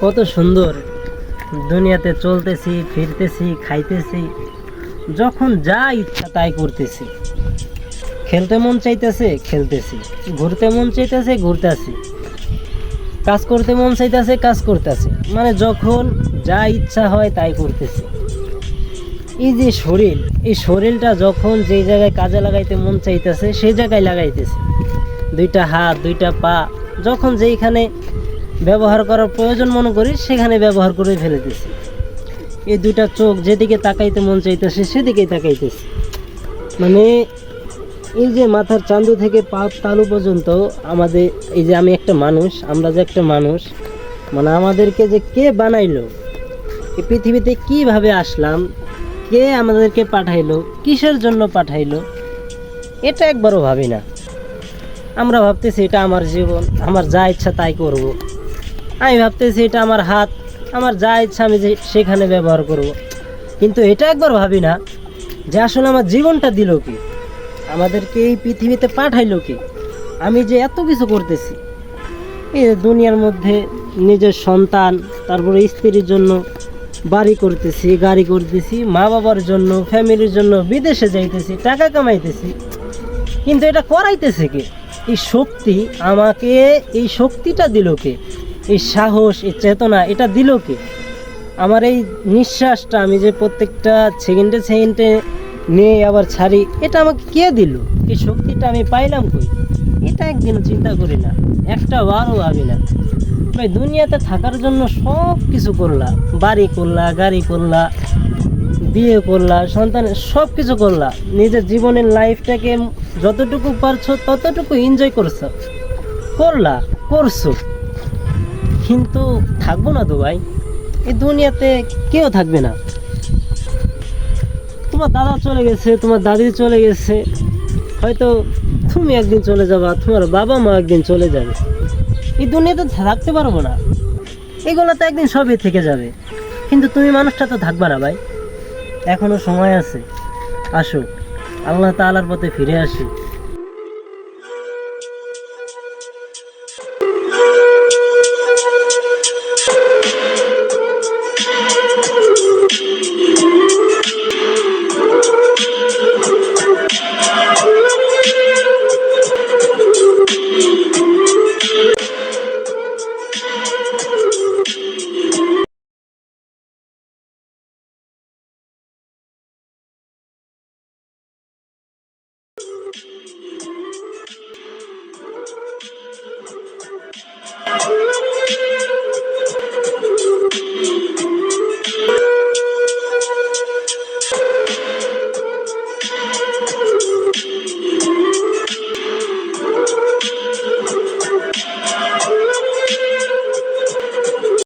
কত সুন্দর। দুনিয়াতে চলতেছি, ফিরতেছি, খাইতেছি, যখন যা ইচ্ছা তাই করতেছি। খেলতে মন চাইতেছে, খেলতেছি। ঘুরতে মন চাইতেছে, ঘুরতেছি। কাজ করতে মন চাইতেছে, কাজ করতেছে। মানে যখন যা ইচ্ছা হয় তাই করতেছি। এই যে শরীর, এই শরীরটা যখন যেই জায়গায় কাজে লাগাইতে মন চাইতেছে, সেই জায়গায় লাগাইতেছে। দুইটা হাত, দুইটা পা, যখন যেইখানে ব্যবহার করার প্রয়োজন মনে করি, সেখানে ব্যবহার করে ফেলেতেছি। এই দুইটা চোখ যেদিকে তাকাইতে মন চাইতেছে, সেদিকেই তাকাইতেছি। মানে এই যে মাথার চান্দু থেকে পা তালু পর্যন্ত আমাদের, এই যে আমি একটা মানুষ, আমরা যে একটা মানুষ মানে আমাদেরকে যে কে বানাইলো, এই পৃথিবীতে কীভাবে আসলাম, কে আমাদেরকে পাঠাইলো, কিসের জন্য পাঠাইলো, এটা একবারও ভাবি না। আমরা ভাবতেছি এটা আমার জীবন, আমার যা ইচ্ছা তাই করব। আমি ভাবতেছি এটা আমার হাত, আমার যা ইচ্ছা আমি যে সেখানে ব্যবহার করব। কিন্তু এটা একবার ভাবি না যে আসলে আমার জীবনটা দিল কি? আমাদেরকে এই পৃথিবীতে পাঠাইলো কি? আমি যে এত কিছু করতেছি। এই দুনিয়ার মধ্যে নিজের সন্তান, তারপরে স্ত্রীর জন্য বাড়ি করতেছি, গাড়ি করতেছি মা বাবার জন্য, ফ্যামিলির জন্য, বিদেশে যাইতেছি, টাকা কামাইতেছি। কিন্তু এটা করাইতেছে কে? এই শক্তি আমাকে এই শক্তিটা দিল কে? এই সাহস, এই চেতনা, এটা দিল কে? আমার এই নিঃশ্বাসটা আমি যে প্রত্যেকটা সেকেন্ডে সেকেন্ডে নিয়ে আবার ছাড়ি, এটা আমাকে কে দিল? এই শক্তিটা আমি পাইলাম কই? এটা একদিনও চিন্তা করি না, একটা বারও ভাবি না। ভাই, দুনিয়াতে থাকার জন্য সব কিছু করলা, বাড়ি করলা, গাড়ি করলা, বিয়ে করলা, সন্তানের সব কিছু করলা। নিজের জীবনের লাইফটাকে যতটুকু পারছ, ততটুকু এনজয় করছ। করলা, করছ। কিন্তু থাকব না তো ভাই। এই দুনিয়াতে কেউ থাকবে না। তোমার দাদা চলে গেছে, তোমার দাদি চলে গেছে। হয়তো তুমি একদিন চলে যাবা, তোমার বাবা মা একদিন চলে যাবে। এই দুনিয়াতে থাকতে পারব না। এগুলো তো একদিন সবই থেকে যাবে। কিন্তু তুমি মানুষটা তো থাকবা না ভাই। এখনও সময় আছে। আসো, আল্লাহ তালার পথে ফিরে আসি।